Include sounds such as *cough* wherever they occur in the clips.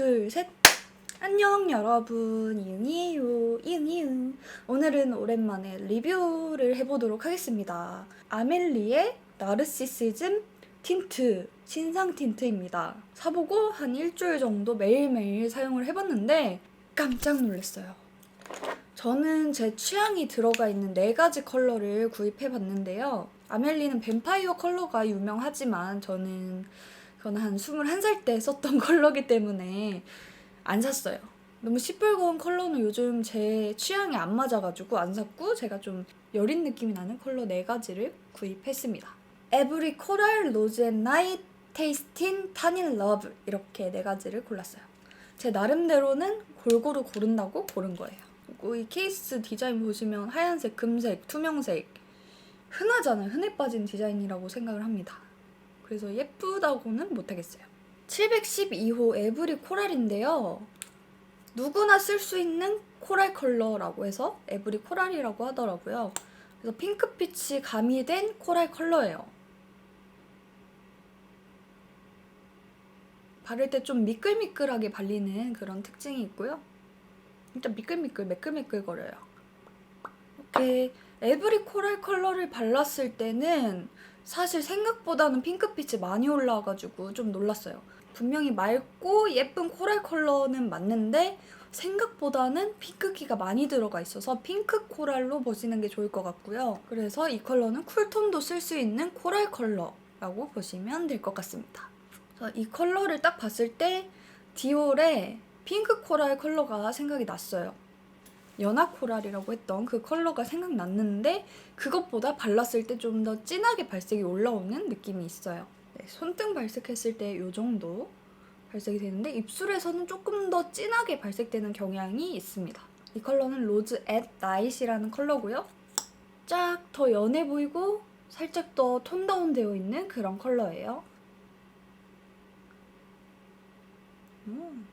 둘, 셋. 안녕 여러분. 이응이에요. 이응 이응. 오늘은 오랜만에 리뷰를 해보도록 하겠습니다. 아멜리의 나르시시즘 틴트 신상 틴트입니다. 사보고 한 일주일 정도 매일매일 사용을 해봤는데 깜짝 놀랐어요. 저는 제 취향이 들어가 있는 네 가지 컬러를 구입해봤는데요. 아멜리는 뱀파이어 컬러가 유명하지만 저는 그건 한 21살 때 썼던 *laughs* 컬러기 때문에 안 샀어요. 너무 시뻘건 컬러는 요즘 제 취향에 안 맞아가지고 안 샀고 제가 좀 여린 느낌이 나는 컬러 네 가지를 구입했습니다. 에브리 코랄 로즈 앤 나이트 테이스틴 타닌 러브 이렇게 네 가지를 골랐어요. 제 나름대로는 골고루 고른다고 고른 거예요. 이 케이스 디자인 보시면 하얀색, 금색, 투명색 흔하잖아요. 흔해 빠진 디자인이라고 생각을 합니다. 그래서 예쁘다고는 못하겠어요. 712호 에브리 코랄인데요. 누구나 쓸 수 있는 코랄 컬러라고 해서 에브리 코랄이라고 하더라고요. 그래서 핑크빛이 가미된 코랄 컬러예요. 바를 때 좀 미끌미끌하게 발리는 그런 특징이 있고요. 진짜 미끌미끌, 매끌매끌 거려요. 이렇게 에브리 코랄 컬러를 발랐을 때는 사실 생각보다는 핑크빛이 많이 올라와가지고 좀 놀랐어요. 분명히 맑고 예쁜 코랄 컬러는 맞는데 생각보다는 핑크기가 많이 들어가 있어서 핑크 코랄로 보시는 게 좋을 것 같고요. 그래서 이 컬러는 쿨톤도 쓸 수 있는 코랄 컬러라고 보시면 될 것 같습니다. 이 컬러를 딱 봤을 때 디올의 핑크 코랄 컬러가 생각이 났어요. 연화 코랄이라고 했던 그 컬러가 생각났는데 그것보다 발랐을 때 좀 더 진하게 발색이 올라오는 느낌이 있어요. 네, 손등 발색했을 때 이 정도 발색이 되는데 입술에서는 조금 더 진하게 발색되는 경향이 있습니다. 이 컬러는 로즈 앳 나잇이라는 컬러고요. 쫙 더 연해 보이고 살짝 더 톤다운 되어 있는 그런 컬러예요. 음.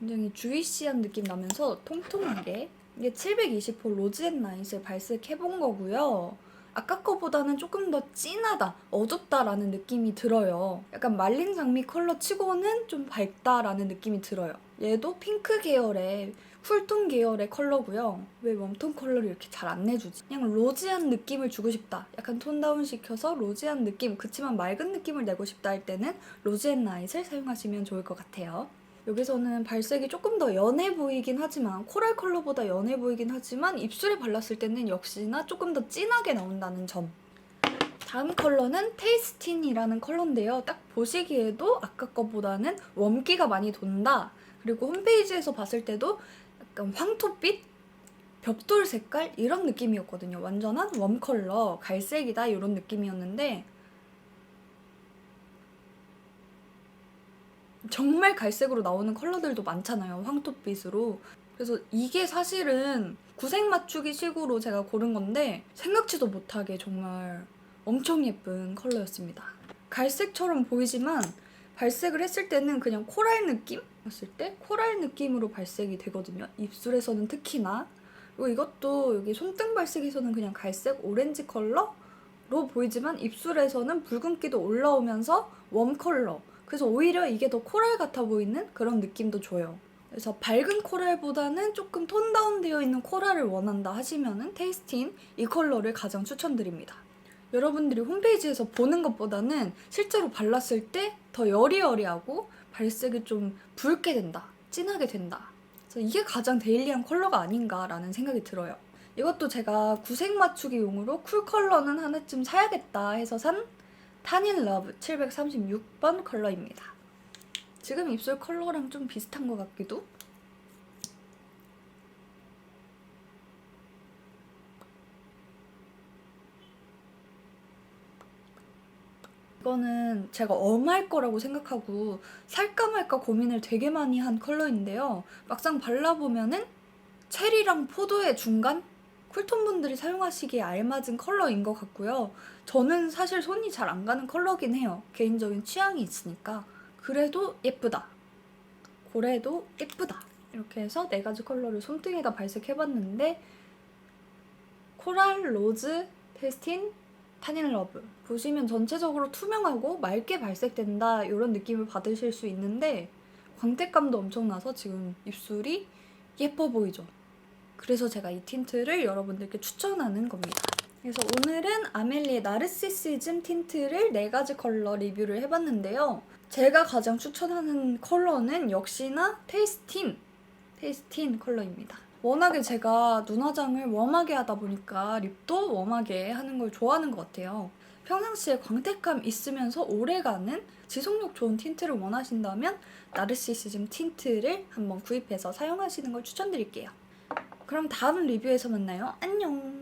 굉장히 주이시한 느낌 나면서 통통하게 이게 720호 로즈앤 나잇을 발색해본 거고요. 아까 거보다는 조금 더 진하다, 어둡다라는 느낌이 들어요. 약간 말린 장미 컬러 치고는 좀 밝다라는 느낌이 들어요. 얘도 핑크 계열의 쿨톤 계열의 컬러고요. 왜 웜톤 컬러를 이렇게 잘 안 내주지? 그냥 로지한 느낌을 주고 싶다. 약간 톤 다운 시켜서 로지한 느낌, 그치만 맑은 느낌을 내고 싶다 할 때는 로즈앤 나잇을 사용하시면 좋을 것 같아요. 여기서는 발색이 조금 더 연해 보이긴 하지만 코랄 컬러보다 연해 보이긴 하지만 입술에 발랐을 때는 역시나 조금 더 진하게 나온다는 점. 다음 컬러는 테이스틴이라는 컬러인데요. 딱 보시기에도 아까 거보다는 웜기가 많이 돈다. 그리고 홈페이지에서 봤을 때도 약간 황토빛? 벽돌 색깔? 이런 느낌이었거든요. 완전한 웜 컬러, 갈색이다 이런 느낌이었는데 정말 갈색으로 나오는 컬러들도 많잖아요. 황토빛으로. 그래서 이게 사실은 구색 맞추기 식으로 제가 고른 건데 생각지도 못하게 정말 엄청 예쁜 컬러였습니다. 갈색처럼 보이지만 발색을 했을 때는 그냥 코랄 느낌이었을 때 코랄 느낌으로 발색이 되거든요. 입술에서는 특히나. 그리고 이것도 여기 손등 발색에서는 그냥 갈색 오렌지 컬러로 보이지만 입술에서는 붉은기도 올라오면서 웜 컬러 그래서 오히려 이게 더 코랄 같아 보이는 그런 느낌도 줘요. 그래서 밝은 코랄보다는 조금 톤 다운되어 있는 코랄을 원한다 하시면은 테이스틴 이 컬러를 가장 추천드립니다. 여러분들이 홈페이지에서 보는 것보다는 실제로 발랐을 때 더 여리여리하고 발색이 좀 붉게 된다, 진하게 된다. 그래서 이게 가장 데일리한 컬러가 아닌가라는 생각이 들어요. 이것도 제가 구색 맞추기용으로 쿨 컬러는 하나쯤 사야겠다 해서 산 타닌 러브 736번 컬러입니다. 지금 입술 컬러랑 좀 비슷한 것 같기도? 이거는 제가 엄할 거라고 생각하고 살까 말까 고민을 되게 많이 한 컬러인데요. 막상 발라보면은 체리랑 포도의 중간? 쿨톤 분들이 사용하시기에 알맞은 컬러인 것 같고요. 저는 사실 손이 잘 안 가는 컬러긴 해요. 개인적인 취향이 있으니까. 그래도 예쁘다. 고래도 예쁘다. 이렇게 해서 네 가지 컬러를 손등에다 발색해봤는데 코랄, 로즈, 테스틴, 타닐러브 보시면 전체적으로 투명하고 맑게 발색된다 이런 느낌을 받으실 수 있는데 광택감도 엄청나서 지금 입술이 예뻐 보이죠. 그래서 제가 이 틴트를 여러분들께 추천하는 겁니다. 그래서 오늘은 아멜리의 나르시시즘 틴트를 4가지 컬러 리뷰를 해봤는데요. 제가 가장 추천하는 컬러는 역시나 테이스틴, 테이스틴 컬러입니다. 워낙에 제가 눈화장을 웜하게 하다 보니까 립도 웜하게 하는 걸 좋아하는 것 같아요. 평상시에 광택감 있으면서 오래가는 지속력 좋은 틴트를 원하신다면 나르시시즘 틴트를 한번 구입해서 사용하시는 걸 추천드릴게요. 그럼 다음 리뷰에서 만나요. 안녕!